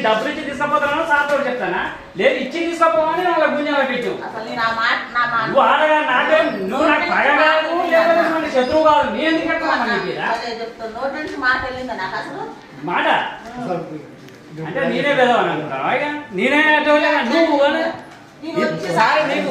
నేను డబ్బులు ఇచ్చి తీసుకుపోతాను సార్తో చెప్తానా? లేదు ఇచ్చి తీసుకుపోమని వాళ్ళ గుంజాల పెట్టు అసలు నేను ఆ మాట నా మాట నువ్వు ఆడగా నాకేం నువ్వు నాకు పగ కాదు లేకపోతే మన శత్రువు కాదు. నీ ఎందుకు మాట అంటే నేనే పెదవాను? నేనే నువ్వు సారీ నీకు.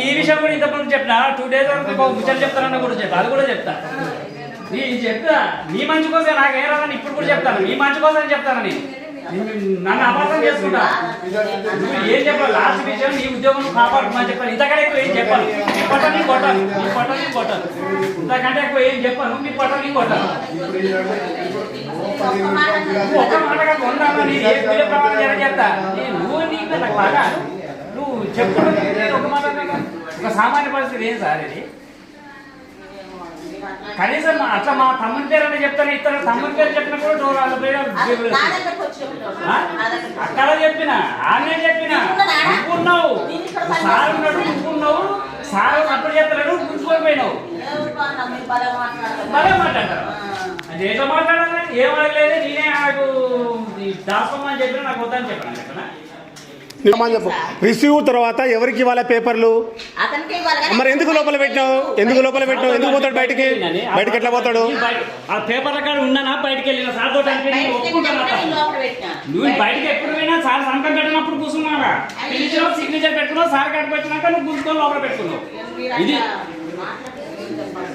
ఈ విషయం కూడా ఇంతకుముందు చెప్పిన? టూ డేస్ వరకు ఒక ముచ్చట చెప్తానన్న కూడా చెప్తా అది కూడా చెప్తా. నీ చెప్తా. నీ మంచి కోసం నాకు ఏ రాదని ఇప్పుడు కూడా చెప్తాను. నీ మంచి కోసం చెప్తాను నేను. నన్ను అపార్థం చేసుకుంటా. నువ్వు ఏం చెప్పాలి? లాస్ట్ విషయం నీ ఉద్యోగం కాపాడుకోమని చెప్పాను ఇంతకంటే ఎక్కువ ఏం చెప్పాను నీ పొట్ట నీ కొట్టాను నీ పొట్ట నీ కొట్టాను ఇంతకంటే ఎక్కువ ఏం చెప్పాను నీ పొట్ట నీ కొట్టాను ఒక్క నువ్వు ఒక్క మాటగా కొన్నాను నీ ఏ పిల్ల ప్రమాణం జర చెప్తా నువ్వు నీకు నాకు బాగా. నువ్వు చెప్పుకుంటే ఒక మాట ఒక సామాన్య పరిస్థితి ఏం సార్ ఇది. కనీసం అట్లా మా తమ్ముని పేరు అని చెప్తాను ఇతను తమ్ముని పేరు చెప్పినప్పుడు నువ్వు వాళ్ళ పేరు. అక్కడ చెప్పిన ఆమె చెప్పిన నువ్వు ఉన్నావు సార్ ఉన్నాడు నువ్వు ఉన్నావు సార్ అప్పుడు చెప్తాడు గుంజుకొని పోయినావు. భలే మాట్లాడతారు. అది ఏదో మాట్లాడాలి ఏం అడగలేదు నేనే నాకు దాసుకోమని చెప్పిన నాకు వద్దని చెప్పాను చెప్పనా? చెప్పు రిసీవ్ తర్వాత ఎవరికి ఇవ్వాలి పేపర్లు? మరి ఎందుకు లోపల పెట్టినావు? ఎందుకు లోపల పెట్టినావు? ఎందుకు పోతాడు బయటికి? బయటికి ఎట్లా పోతాడు? ఆ పేపర్ కాడ ఉన్నానా? బయటికి వెళ్ళిన? సార్. నువ్వు బయటికి ఎప్పుడు పోయినా సార్ సంతకం పెట్టినప్పుడు కూర్చున్నావా సిగ్నేచర్ పెట్టుకున్నావు సార్ కట్టుకు వచ్చినాక నువ్వు కూర్చుకొని లోపల పెట్టుకున్నావు. ఇది అట్లా మాట్లాడితే ఏం చెప్పాలి?